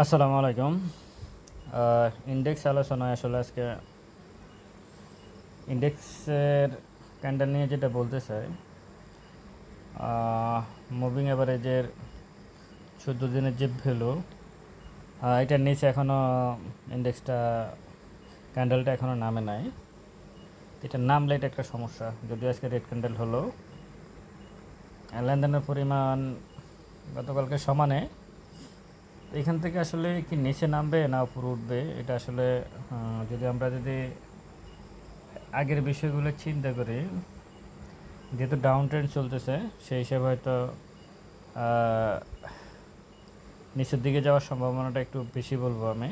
আসসালামু আলাইকুম। ইন্ডেক্স আলোচনায় আসলে আজকে ইন্ডেক্সের ক্যান্ডেল নিয়ে যেটা বলতে চাই মুভিং অ্যাভারেজের চোদ্দ দিনের যে ভ্যালু এটার নিচে এখনও ইন্ডেক্সটা ক্যান্ডেলটা এখনও নামে নাই। এটা নামলে এটা একটা সমস্যা, যদিও আজকে রেড ক্যান্ডেল হলো। লেনদেনের পরিমাণ গতকালকে সমানে এখান থেকে আসলে কি নিচে নামবে না উপরে উঠবে? এটা আসলে যদি আমরা যদি আগের বিষয়গুলো চিন্তা করি, যেহেতু ডাউন ট্রেন্ড চলতেছে, সেই হিসাবে হয়তো নিচের দিকে যাওয়ার সম্ভাবনাটা একটু বেশি বলব আমি।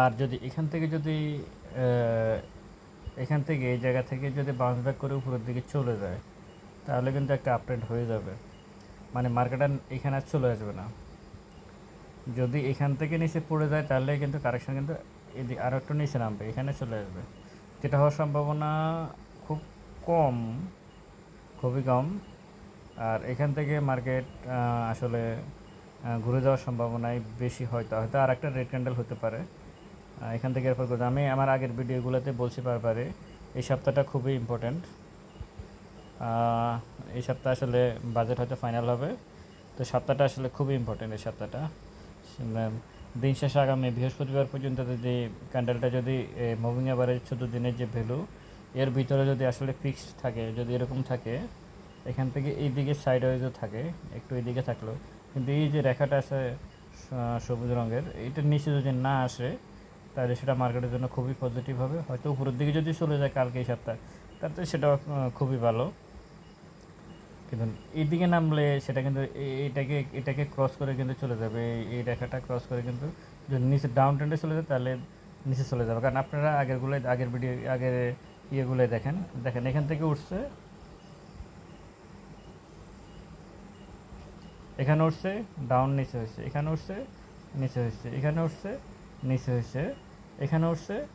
আর যদি এখান থেকে যদি এখান থেকে এই জায়গা থেকে যদি বাউন্স ব্যাক করে উপরের দিকে চলে যায়, তাহলে কিন্তু একটা আপডেট হয়ে যাবে। মানে মার্কেটার এখানে আর চলে আসবে না। যদি এখান থেকে নিচে পড়ে যায়, তাহলে কিন্তু কারেকশন কিন্তু এদিকে আরও একটু নিচে নামবে, এখানে চলে আসবে। যেটা হওয়ার সম্ভাবনা খুব কম, খুবই কম। আর এখান থেকে মার্কেট আসলে ঘুরে যাওয়ার সম্ভাবনাই বেশি হয়তো হয়তো আর একটা রেড ক্যান্ডেল হতে পারে। এখান থেকে এরপর আমি আমার আগের ভিডিওগুলোতে বলছি বারবারে, এই সপ্তাহটা খুবই ইম্পর্ট্যান্ট এই সপ্তাহ আসলে বাজেট হয়তো ফাইনাল হবে। তো সপ্তাহটা আসলে খুবই ইম্পর্ট্যান্ট এই সপ্তাহটা। দিন শেষে আগামী বৃহস্পতিবার পর্যন্ত যদি ক্যান্ডেলটা যদি মুভিং এভারেজ চোদ্দ দিনের যে ভ্যালু, এর ভিতরে যদি আসলে ফিক্সড থাকে, যদি এরকম থাকে, এখান থেকে এই দিকে সাইড ওয়াইজও থাকে, একটু এই দিকে থাকল কিন্তু এই যে রেখাটা আছে সবুজ রঙের এইটার নিচে যদি না আসে, তাহলে সেটা মার্কেটের জন্য খুবই পজিটিভ হবে। হয়তো উপরের দিকে যদি চলে যায় কালকে এই সপ্তাহ তাহলে সেটা খুবই ভালো। কিন্তু এদিকে নামলে সেটা কিন্তু এটাকে এটাকে ক্রস করে কিন্তু চলে যাবে। এই- এই রেখাটা ক্রস করে কিন্তু যদি নিচে ডাউন ট্রেন্ডে চলে যায় তাহলে নিচে চলে যাবে। কারণ আপনারা আগেরগুলো আগের ভিডিও আগের ইয়েগুলোই দেখেন। দেখেন, এখান থেকে উঠছে। এখানে উঠছে ডাউন নিচে হয়েছে। এখানে উঠছে, নিচে হয়েছে। এখানে উঠছে, নিচে হয়েছে। এখানে উঠছে।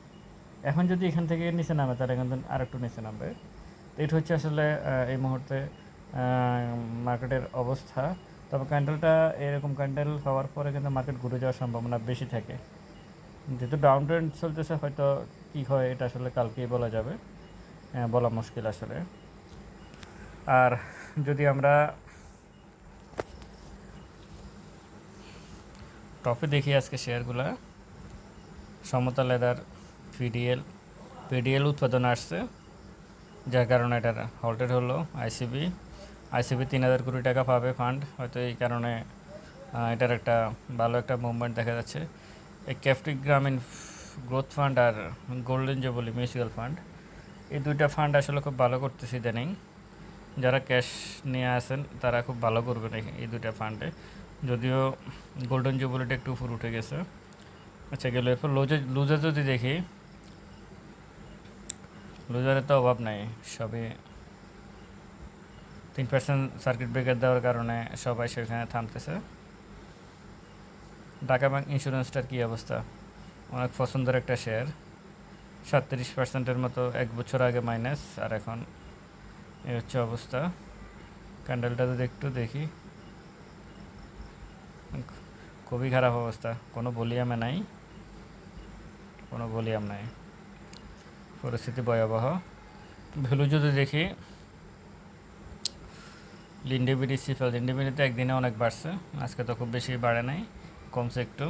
এখন যদি এখান থেকে নিচে নামে, তাহলে কিন্তু আর একটু নিচে নামবে। তো এটা হচ্ছে আসলে এই মুহূর্তে মার্কেটের অবস্থা। তবে ক্যান্ডেলটা এরকম ক্যান্ডেল হওয়ার পরে কিন্তু মার্কেট ঘুরে যাওয়ার সম্ভাবনা বেশি থাকে। যেহেতু ডাউন ট্রেন্ড চলতেছে, হয়তো কী হয় এটা আসলে কালকেই বলা যাবে। বলা মুশকিল আসলে। আর যদি আমরা টপে দেখি আজকে শেয়ারগুলা সমতা লেদার পিডিএল পিডিএল উৎপাদন আসছে, যার কারণে এটার হল্টেড হলো আইসিবি আইসিবি তিন হাজার কোটি টাকা পাবে ফান্ড হয়তো এই কারণে এটার একটা ভালো একটা মুভমেন্ট দেখা যাচ্ছে। এই ক্যাপটিক গ্রামীণ গ্রোথ ফান্ড আর গোল্ডেন যে বলি মিউচুয়াল ফান্ড এই দুইটা ফান্ড আসলে খুব ভালো করতেছে ইদানিং। যারা ক্যাশ নিয়ে আসেন তারা খুব ভালো করবেন এই- দুইটা ফান্ডে যদিও গোল্ডেন জুবলিটা একটু উপর উঠে গেছে। আচ্ছা গেল এরপর লুজে লুজার যদি দেখি লুজারের তো অভাব নাই, সবই তিন পার্সেন্ট সার্কিট ব্রেকার দেওয়ার কারণে সবাই সেখানে থামতেছে। ঢাকা ব্যাংক ইন্স্যুরেন্সটার কী অবস্থা? অনেক পছন্দের একটা শেয়ার সাতত্রিশ পার্সেন্টের মতো এক বছর আগে মাইনাস আর এখন এই হচ্ছে অবস্থা। ক্যান্ডেলটা যদি একটু দেখি। খুবই খারাপ অবস্থা। কোনো ভলিউমে নাই। কোনো ভলিউম নাই। পরিস্থিতি ভয়াবহ। ভ্যালু যদি দেখি লিন্ডিবিডি সিফেল লিন্ডিবিডিতে একদিনে অনেক বাড়ছে। আজকে তো খুব বেশি বাড়ে নাই, কমছে একটু।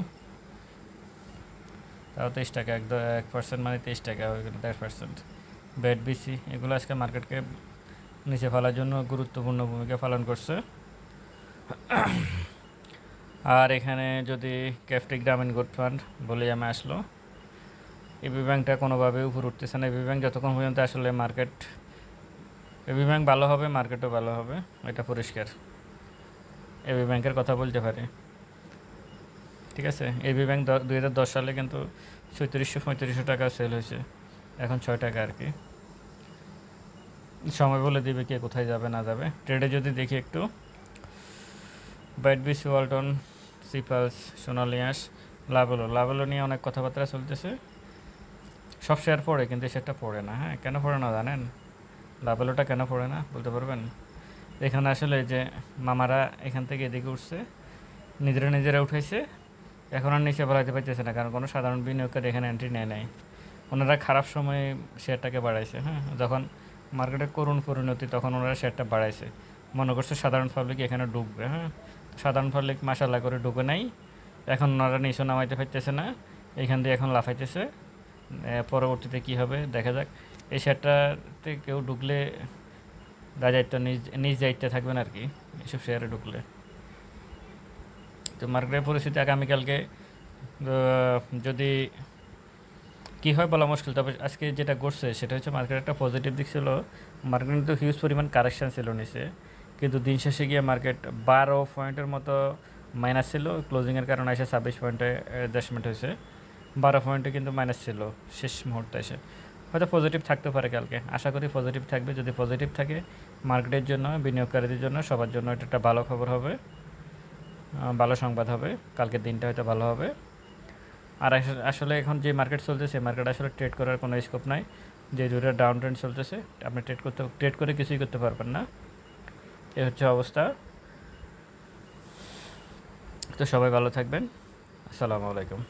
তাও তেইশ টাকা এক এক পার্সেন্ট মানে তেইশ টাকা হয়ে গেল দেড় পার্সেন্ট ব্যাট বিসি, এগুলো আজকে মার্কেটকে নিচে ফেলার জন্য গুরুত্বপূর্ণ ভূমিকা পালন করছে। আর এখানে যদি ক্যাফটিক গ্রামীণ গুড ফান্ড বলে আমি আসলো, এবি ব্যাংকটা কোনোভাবে উপর উঠতেছে না। এবি ব্যাংক যতক্ষণ পর্যন্ত আসলে মার্কেট এবি ব্যাংক ভালো হবে, মার্কেটও ভালো হবে, এটা পরিষ্কার। এবি ব্যাংকের কথা বলতে পারি। ঠিক আছে? এবি ব্যাংক দুই হাজার দশ সালে কিন্তু ছত্রিশশো পঁয়ত্রিশশো টাকা সেল হয়েছে। এখন ছয় টাকা আর কি। সময় বলে দিবে কে কোথায় যাবে, না যাবে। ট্রেডে যদি দেখি একটু বাইট বিসি ওয়ালটন সিপালস সোনালিয়াস লাভেলো লাভেলো নিয়ে অনেক কথাবার্তা চলতেছে। সব শেয়ার পড়ে, কিন্তু সেটা পড়ে না হ্যাঁ? কেন পড়ে না জানেন? লাভেলোটা কেন পড়ে না, বলতে পারবেন? এখানে আসলে যে মামারা এখান থেকে এদিকে উঠছে, নিজেরা নিজেরা উঠেছে এখন আর নিচে বাড়াইতে পারতেছে না, কারণ কোনো সাধারণ বিনিয়োগকারী এখানে এন্ট্রি নেয় নাই। ওনারা খারাপ সময়ে শেয়ারটাকে বাড়াইছে হ্যাঁ? যখন মার্কেটে করুণ পরিণতি, তখন ওনারা শেয়ারটা বাড়াইছে। মনে করছে সাধারণ পাবলিক এখানে ঢুকবে হ্যাঁ? সাধারণ পাবলিক মাসাল্লা করে ঢুকে নাই, এখন ওনারা নিচে নামাইতে পারতেছে না, এখান দিয়ে এখন লাফাইতেছে। পরবর্তীতে কি হবে, দেখা যাক। এই শেয়ারটাতে কেউ ঢুকলে দায়িত্ব নিজ নিজ দায়িত্বে থাকবেন আর কি, এসব শেয়ারে ঢুকলে। তো মার্কেটের পরিস্থিতি আগামীকালকে যদি কী হয় বলা মুশকিল, তবে আজকে যেটা ঘটছে সেটা হচ্ছে মার্কেট একটা পজিটিভ দিক ছিল। মার্কেট কিন্তু হিউজ পরিমাণ কারেকশান ছিল নিচে, কিন্তু দিন শেষে গিয়ে মার্কেট বারো পয়েন্টের মতো মাইনাস ছিল। ক্লোজিংয়ের কারণে এসে ছাব্বিশ পয়েন্টে অ্যাডজাস্টমেন্ট হয়েছে। বারো পয়েন্টে কিন্তু মাইনাস ছিল শেষ মুহূর্তে এসে। হয়তো পজিটিভ থাকতে পারে কালকে। আশা করি পজিটিভ থাকবে। যদি পজিটিভ থাকে মার্কেটের জন্য, বিনিয়োগকারীদের জন্য, সবার জন্য এটা একটা ভালো খবর হবে। ভালো সংবাদ হবে। কালকের দিনটা হয়তো ভালো হবে। আর আস- আসলে এখন যে মার্কেট চলছে চলতেছে মার্কেট আসলে ট্রেড করার কোনো স্কোপ নাই। যে দূরে ডাউন ট্রেন্ড চলতেছে, আপনি ট্রেড করতে ট্রেড করে কিছুই করতে পারবেন না। এ হচ্ছে অবস্থা। তো সবাই ভালো থাকবেন। আসসালামু আলাইকুম।